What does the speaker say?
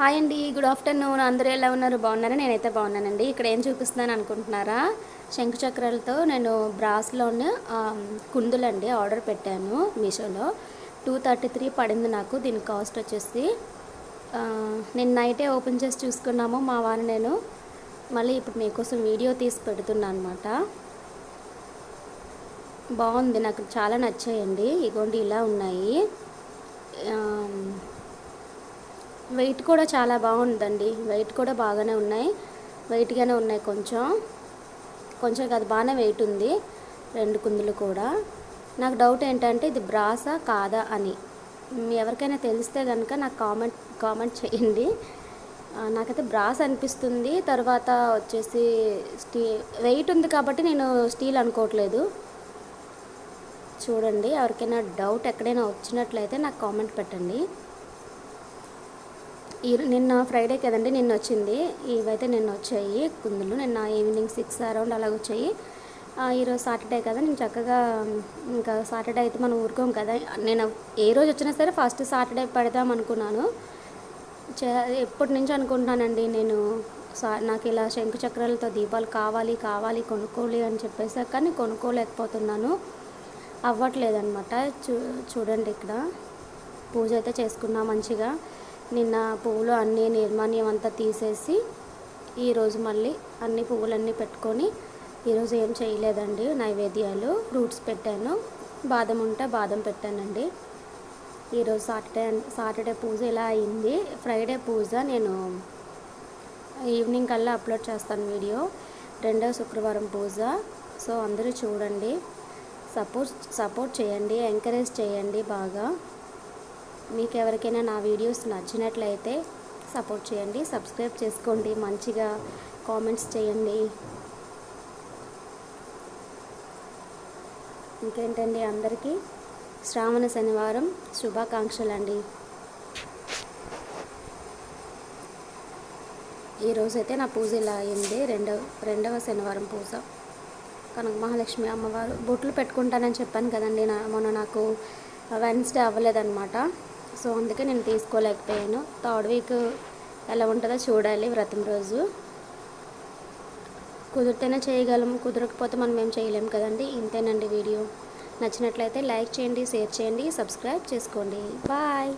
Hi అండి good afternoon అందరూ ఎలా ఉన్నారు? బాగున్నారా? నేనైతే బాగున్నానండి. ఇక్కడ ఏం చూపిస్తున్నాను అనుకుంటున్నారా? శంకు చక్రాలతో నేను బ్రాస్లోని కుందులండి ఆర్డర్ పెట్టాను మీషోలో. టూ థర్టీ త్రీ పడింది నాకు దీని కాస్ట్ వచ్చేసి నేను నైటే ఓపెన్ చేసి చూసుకున్నాము మా వారు నేను మళ్ళీ ఇప్పుడు మీకోసం వీడియో తీసి పెడుతున్నాను అనమాట బాగుంది నాకు చాలా నచ్చాయండి. ఇగోండి ఇలా ఉన్నాయి. వెయిట్ కూడా చాలా బాగుందండి. వెయిట్ కూడా బాగానే ఉన్నాయి. వెయిట్గానే ఉన్నాయి కొంచెం. కొంచెం కాదు బాగానే వెయిట్ ఉంది. రెండు కుందులు కూడా. నాకు డౌట్ ఏంటంటే ఇది బ్రాసా కాదా అని. ఎవరికైనా తెలిస్తే కనుక నాకు కామెంట్ కామెంట్ చేయండి. నాకైతే బ్రాస్ అనిపిస్తుంది. తర్వాత వచ్చేసి స్టీ వెయిట్ ఉంది కాబట్టి నేను స్టీల్ అనుకోవట్లేదు. చూడండి ఎవరికైనా డౌట్ ఎక్కడైనా వచ్చినట్లయితే నాకు కామెంట్ పెట్టండి. ఈ నిన్న ఫ్రైడే కదండి నిన్న వచ్చింది ఇవైతే నిన్న వచ్చాయి కుందులు నిన్న ఈవినింగ్ సిక్స్ అరౌండ్ అలాగ వచ్చాయి. ఈరోజు సాటర్డే కదా నేను చక్కగా ఇంకా సాటర్డే అయితే మనం ఊరుకోం కదా. నేను ఏ రోజు వచ్చినా సరే ఫస్ట్ సాటర్డే పెడదాం అనుకున్నాను. చే- ఎప్పటి నుంచి అనుకుంటున్నానండి నేను సా నాకు ఇలా శంకు చక్రాలతో దీపాలు కావాలి కావాలి కొనుక్కోవాలి అని చెప్పేసి కానీ కొనుక్కోలేకపోతున్నాను. అవ్వట్లేదనమాట చూ చూడండి ఇక్కడ. పూజ అయితే చేసుకున్నా మంచిగా. నిన్న పువ్వులు అన్నీ నిర్మాణ్యం అంతా తీసేసి ఈరోజు మళ్ళీ అన్ని పువ్వులన్నీ పెట్టుకొని ఈరోజు ఏం చేయలేదండి నైవేద్యాలు ఫ్రూట్స్ పెట్టాను బాదం ఉంటే బాదం పెట్టానండి. ఈరోజు సాటర్డే సాటర్డే పూజ ఇలా అయింది ఫ్రైడే పూజ నేను ఈవినింగ్ కల్లా అప్లోడ్ చేస్తాను వీడియో రెండో శుక్రవారం పూజ సో అందరూ చూడండి సపోర్ట్ సపోర్ట్ చేయండి ఎంకరేజ్ చేయండి బాగా. మీకు ఎవరికైనా నా వీడియోస్ నచ్చినట్లయితే సపోర్ట్ చేయండి సబ్స్క్రైబ్ చేసుకోండి మంచిగా కామెంట్స్ చేయండి. ఇంకేంటండి అందరికీ? శ్రావణ శనివారం శుభాకాంక్షలు అండి ఈరోజైతే నా పూజ ఇలా అయింది. రెండవ రెండవ శనివారం పూజ. కనక మహాలక్ష్మి అమ్మవారు బొట్లు పెట్టుకుంటానని చెప్పాను కదండి నా మొన్న నాకు వెన్స్డే అవ్వలేదన్నమాట. సో అందుకే నేను తీసుకోలేకపోయాను. థర్డ్ వీక్ ఎలా ఉంటుందో చూడాలి వ్రతం రోజు. కుదిరితేనే చేయగలం కుదరకపోతే మనం ఏం చేయలేం కదండి. ఇంతేనండి వీడియో. నచ్చినట్లయితే లైక్ చేయండి షేర్ చేయండి సబ్స్క్రైబ్ చేసుకోండి. బాయ్.